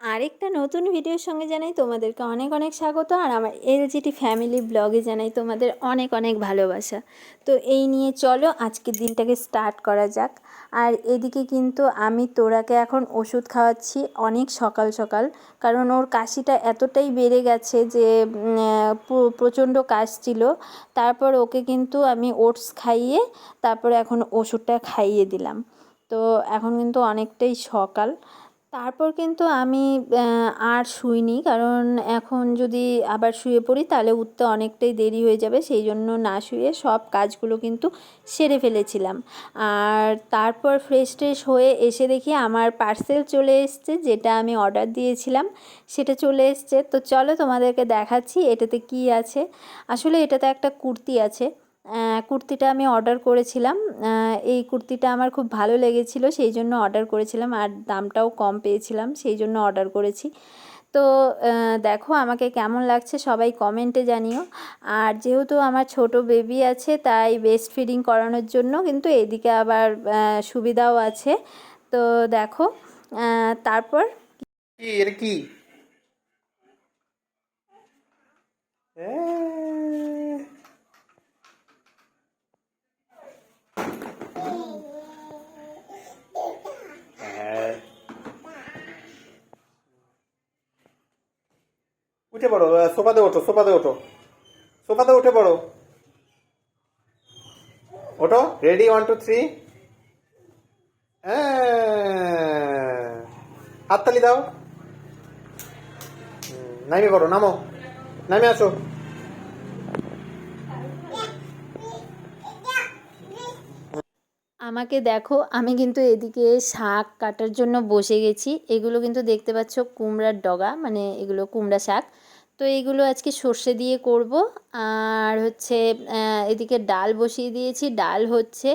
আরেকটা নতুন ভিডিওর সঙ্গে জানাই তোমাদেরকে অনেক অনেক স্বাগত, আর আমার এলজিটি ফ্যামিলি ব্লগে জানাই তোমাদের অনেক অনেক ভালোবাসা। তো এই নিয়ে চলো আজকের দিনটাকে স্টার্ট করা যাক। আর এদিকে কিন্তু আমি তোরাকে এখন ওষুধ খাওয়াচ্ছি অনেক সকাল সকাল, কারণ ওর কাশিটা এতটাই বেড়ে গেছে যে প্রচণ্ড কাশছিল তারপর ওকে কিন্তু আমি ওটস খাইয়ে তারপরে এখন ওষুধটা খাইয়ে দিলাম। তো এখন কিন্তু অনেকটাই সকাল। তারপর কিন্তু আমি আর শুইনি। কারণ এখন যদি আবার শুয়ে পড়ি, তাহলে উঠতে অনেকটাই দেরি হয়ে যাবে। সেই জন্য না শুয়ে সব কাজগুলো কিন্তু সেরে ফেলেছিলাম। আর তারপর ফ্রেশ ট্রেশ হয়ে এসে দেখি আমার পার্সেল চলে এসছে, যেটা আমি অর্ডার দিয়েছিলাম। সেটা চলে এসছে। তো চলো তোমাদেরকে দেখাচ্ছি, এটাতে কি আছে। আসলে এটাতে একটা কুর্তি আছে। কুর্তিটা আমি অর্ডার করেছিলাম। এই কুর্তিটা আমার খুব ভালো লেগেছিল, সেই জন্য অর্ডার করেছিলাম আর দামটাও কম পেয়েছিলাম, সেই জন্য অর্ডার করেছি। তো দেখো আমাকে কেমন লাগছে, সবাই কমেন্টে জানিও। আর যেহেতু আমার ছোট বেবি আছে, তাই বেস্ট ফিডিং করানোর জন্য কিন্তু এদিকে আবার সুবিধাও আছে। তো দেখো তারপর কি উঠে পড়ো সোফাতে ওঠো সোফাতে ওঠো। সোফাতে উঠে পড়ো। ওঠো রেডি ওয়ান টু থ্রি হাততালি দাও। নামে পড়ো, নামো। নামে আসো। আমাকে দেখো আমি কিন্তু এদিকে শাক কাটার জন্য বসে গেছি। এগুলো কিন্তু দেখতে পাচ্ছ কুমড়ার ডগা মানে এগুলো কুমড়া শাক। তো এইগুলো আজকে সর্ষে দিয়ে করব। আর হচ্ছে এদিকে ডাল বসিয়ে দিয়েছি। ডাল হচ্ছে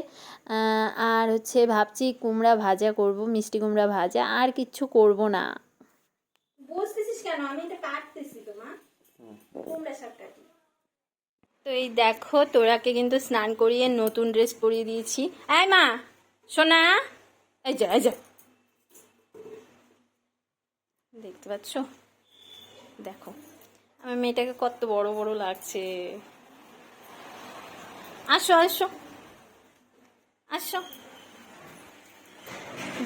আর হচ্ছে ভাবছি কুমড়া ভাজা করব মিষ্টি কুমড়া ভাজা। আর কিচ্ছু করব না। বুঝতেছিস কেন? আমি এটা কাটতেছি তো মা কুমড়া শাকটা। তো এই দেখো, তোরাকে কিন্তু স্নান করিয়ে নতুন ড্রেস পরিয়ে দিয়েছি। এই মা, সোনা। এই যা এই যা। দেখতে পাচ্ছ? দেখো, আমার মেয়েটাকে কত বড় বড় লাগছে। আসো আসো। আসো।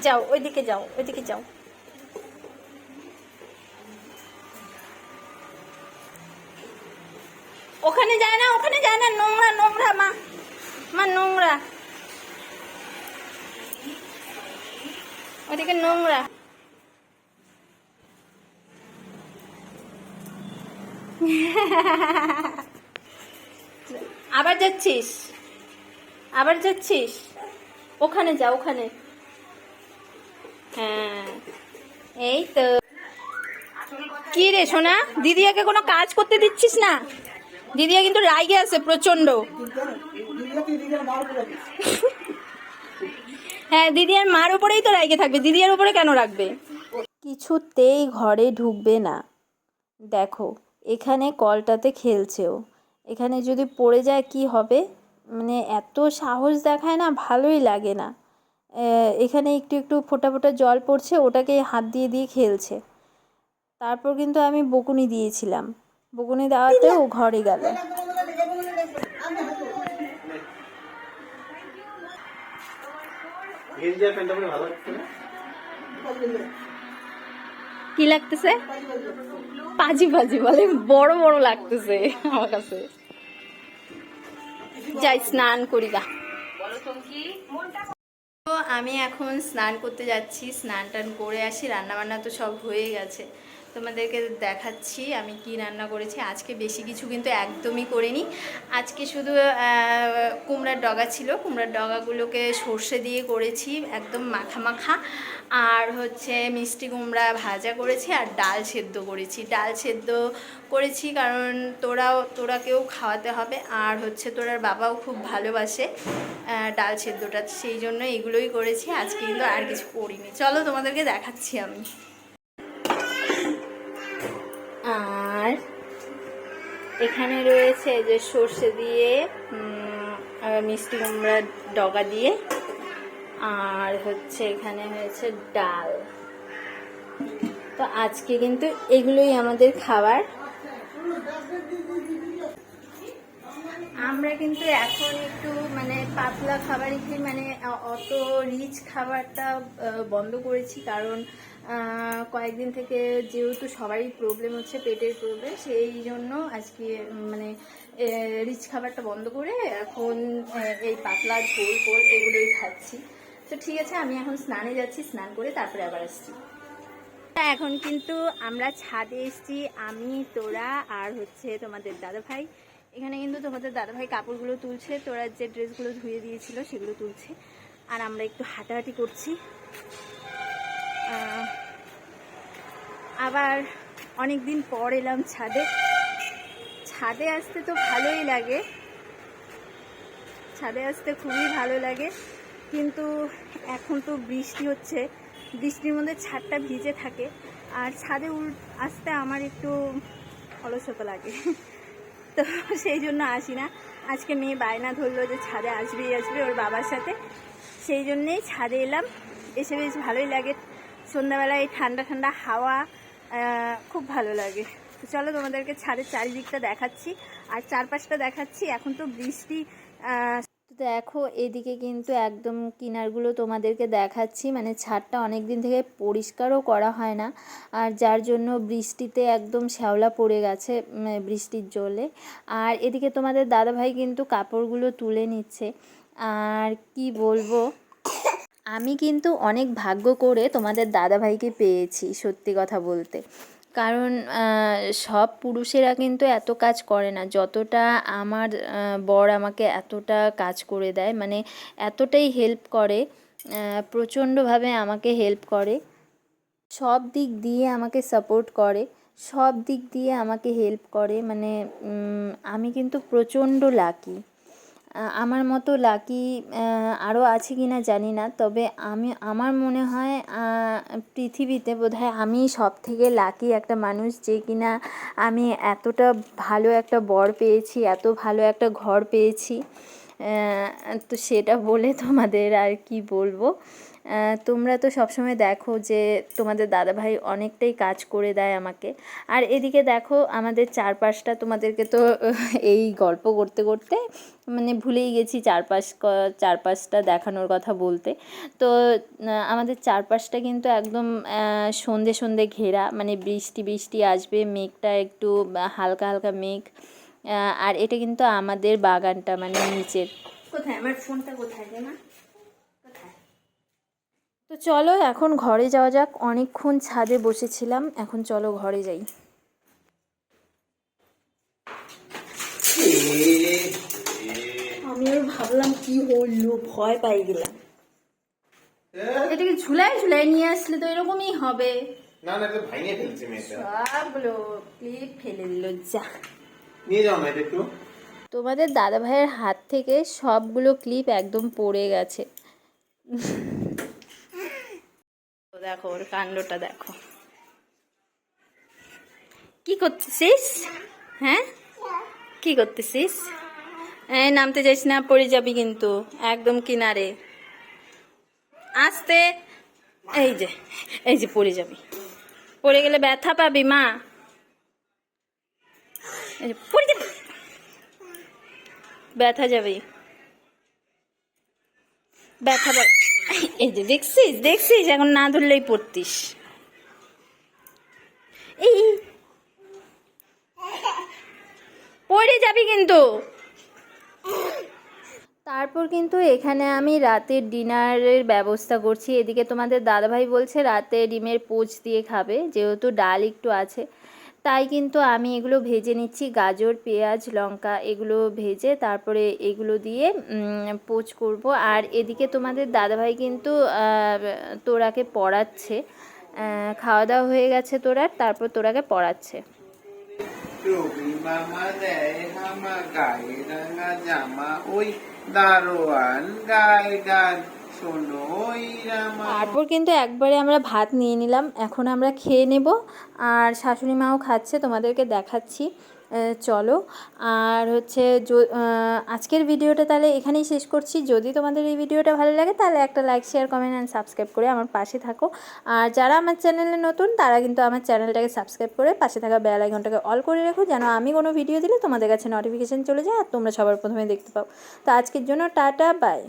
যাও, ওইদিকে যাও ওইদিকে যাও। ওখানে যায় না, ওখানে যায় না, নোংরা নোংরা, মা। মা, নোংরা। ওদিকে নোংরা। আবার যাচ্ছিস? আবার যাচ্ছিস? ওখানে যা, ওখানে। হ্যাঁ। এই তো। কি রে সোনা? দিদিয়াকে কোনো কাজ করতে দিচ্ছিস না? দিদিয়া কিন্তু রাগে আছে প্রচণ্ড হ্যাঁ দিদিয়ার মার উপরেই তো রাগে থাকবে। দিদিয়ার উপরে কেন রাখবে? কিছুতেই ঘরে ঢুকবে না। দেখো, এখানে কলটাতে খেলছেও। এখানে যদি পড়ে যায়, কি হবে? মানে এত সাহস দেখায় না, ভালোই লাগে না। এখানে একটু একটু ফোটা ফোটা জল পড়ছে, ওটাকে হাত দিয়ে দিয়ে খেলছে। তারপর কিন্তু আমি বকুনি দিয়েছিলাম। বকুনি দেওয়াতে ও ঘরে গেল। কি লাগতেছে? পাজি পাজি বলে বড় বড় লাগতেছে আমার কাছে। যাই স্নান করি গা। তো আমি এখন স্নান করতে যাচ্ছি স্নান টান করে আসি রান্না বান্না তো সব হয়ে গেছে। তোমাদেরকে দেখাচ্ছি, আমি কি রান্না করেছি। আজকে বেশি কিছু কিন্তু একদমই করিনি। আজকে শুধু কুমড়ার ডগা ছিল। কুমড়ার ডগাগুলোকে সর্ষে দিয়ে করেছি, একদম মাখা মাখা। আর হচ্ছে মিষ্টি কুমড়া ভাজা করেছি আর ডাল সেদ্ধ করেছি। ডাল সেদ্ধ করেছি কারণ তোরাও, তোরাকেও খাওয়াতে হবে। আর হচ্ছে তোরার বাবাও খুব ভালোবাসে ডাল সেদ্ধটা। সেই জন্য এগুলোই করেছি। আজকে কিন্তু আর কিছু করিনি। চলো তোমাদেরকে দেখাচ্ছি আমি। এখানে রয়েছে যে সর্ষে দিয়ে মিষ্টি কুমড়ার ডগা দিয়ে, আর হচ্ছে এখানে হয়েছে ডাল। তো আজকে কিন্তু এগুলোই আমাদের খাবার। আমরা কিন্তু এখন একটু মানে পাতলা খাবারই খাই মানে অত রিচ খাবারটা বন্ধ করেছি। কারণ কয়েকদিন থেকে যেহেতু সবারই প্রবলেম হচ্ছে, পেটের প্রবলেম সেই জন্য আজকে মানে রিচ খাবারটা বন্ধ করে এখন এই পাতলা ঝোল ফোল এগুলোই খাচ্ছি। তো ঠিক আছে, আমি এখন স্নানে যাচ্ছি, স্নান করে তারপরে আবার আসছি। এখন কিন্তু আমরা ছাদে এসেছি, আমি, তোরা আর হচ্ছে তোমাদের দাদা ভাই এখানে কিন্তু তোমাদের দাদা ভাই কাপড়গুলো তুলছে তোরা যে ড্রেসগুলো ধুয়ে দিয়েছিল সেগুলো তুলছে। আর আমরা একটু হাঁটাহাঁটি করছি। আবার অনেক দিন পর এলাম ছাদে। ছাদে আসতে তো ভালোই লাগে। ছাদে আসতে খুবই ভালো লাগে। কিন্তু এখন তো বৃষ্টি হচ্ছে। বৃষ্টির মধ্যে ছাদটা ভিজে থাকে। আর ছাদে উল আসতে আমার একটু অলসতা লাগে। তো সেই জন্য আসি না। আজকে মেয়ে বায়না ধরলো যে ছাদে আসবেই আসবে ওর বাবার সাথে। সেই জন্যেই ছাদে এলাম। এসে বেশ ভালোই লাগে। সন্ধ্যাবেলায় এই ঠান্ডা ঠান্ডা হাওয়া খুব ভালো লাগে। তো চলো তোমাদেরকে ছাদের চারিদিকটা দেখাচ্ছি। আর চারপাশটা দেখাচ্ছি। এখন তো বৃষ্টি দেখো, এদিকে কিন্তু একদম কিনারগুলো তোমাদেরকে দেখাচ্ছি। মানে ছাদটা অনেক দিন থেকে পরিষ্কারও করা হয় না। আর যার জন্য বৃষ্টিতে একদম শ্যাওলা পড়ে গেছে বৃষ্টির জলে। আর এদিকে তোমাদের দাদাভাই কিন্তু কাপড়গুলো তুলে নিচ্ছে। আর কি বলব, আমি কিন্তু অনেক ভাগ্য করে তোমাদের দাদাভাইকে পেয়েছি সত্যি কথা বলতে। কারণ সব পুরুষেরা কিন্তু এত কাজ করে না। যতটা আমার বর আমাকে এতটা কাজ করে দেয় মানে এতটাই হেল্প করে প্রচণ্ডভাবে আমাকে হেল্প করে। সব দিক দিয়ে আমাকে সাপোর্ট করে, সব দিক দিয়ে আমাকে হেল্প করে মানে আমি কিন্তু প্রচণ্ড লাকি আমার মতো লাকি আরও আছে কি না জানি না, তবে আমি, আমার মনে হয় পৃথিবীতে বোধ হয় আমি সবথেকে লাকি একটা মানুষ যে কিনা আমি এতটা ভালো একটা বর পেয়েছি, এত ভালো একটা ঘর পেয়েছি তো সেটা বলে তোমাদের আর কি বলব। তোমরা তো সবসময় দেখো যে তোমাদের দাদাভাই অনেকটাই কাজ করে দেয় আমাকে। আর এদিকে দেখো আমাদের চারপাশটা তোমাদেরকে তো এই গল্প করতে করতে মানে ভুলেই গেছি চারপাশ চারপাশটা দেখানোর কথা বলতে। তো আমাদের চারপাশটা কিন্তু একদম সন্ধে সন্ধে ঘেরা মানে বৃষ্টি বৃষ্টি আসবে, মেঘটা একটু হালকা হালকা মেঘ। আর এটা কিন্তু আমাদের বাগানটা মানে নিচের। কোথায়? আমার ফোনটা কোথায় কোথায় তো চলো এখন ঘরে যাওয়া যাক। অনেকক্ষণ ছাদে বসেছিলাম এখন চলো ঘরে যাই। আমি আর ভাবলাম কি হলো ভয় পাই গেলাম। এটাকে ঝুলাই ঝুলাই নিয়ে আসলে তো এরকমই হবে। না না এটা ভাঙিয়ে ফেলছে মেয়েটা। সবগুলো ক্লিপ ফেলে দিল যা। নিয়ে যাও না একটু। তোমাদের দাদা ভাইয়ের হাত থেকে সবগুলো ক্লিপ একদম পড়ে গেছে। দেখো, ওর কাণ্ডটা দেখো। কি করতেছিস? হ্যাঁ? কি করতেছিস? এই, নামতে যাইস না, পড়ে যাবি কিন্তু, একদম কিনারে। আস্তে। এই যে এই যে পড়ে যাবি। পড়ে গেলে ব্যথা পাবি, মা। ব্যথা যাবে ব্যথা এই যে দেখছিস দেখছিস? এখন না ধরলেই পড়তিস। এই। পড়ে যাবি কিন্তু। তারপর কিন্তু এখানে আমি রাতের ডিনারের ব্যবস্থা করছি। এদিকে তোমাদের দাদাভাই বলছে রাতে ডিমের পোচ দিয়ে খাবে, যেহেতু ডাল একটু আছে। তাই কিন্তু আমি এগুলো ভেজে নিচ্ছি। গাজর, পেঁয়াজ, লঙ্কা এগুলো ভেজে তারপরে এগুলো দিয়ে পোচ করব। আর এদিকে তোমাদের দাদাভাই কিন্তু তোরাকে পড়াচ্ছে। খাওয়া দাওয়া হয়ে গেছে তোরার, তারপর তোরাকে পড়াচ্ছে। জামা, ওই দারোয়ান গান তারপর কিন্তু একবারে আমরা ভাত নিয়ে নিলাম। এখন আমরা খেয়ে নেব। আর শাশুড়ি মাও খাচ্ছে, তোমাদেরকে দেখাচ্ছি। চলো। আর হচ্ছে আজকের ভিডিওটা তাহলে এখানেই শেষ করছি। যদি তোমাদের এই ভিডিওটা ভালো লাগে, তাহলে একটা like share comment and subscribe করে আমার পাশে থাকো। আর যারা আমার চ্যানেলে নতুন, তারা কিন্তু আমার চ্যানেলটাকে সাবস্ক্রাইব করে পাশে থাকা বেল আইকনটাকে অল করে রেখো, যেন আমি কোনো ভিডিও দিলে তোমাদের কাছে নোটিফিকেশান চলে যায় আর তোমরা সবার প্রথমে দেখতে পাও। তো আজকের জন্য টাটা বাই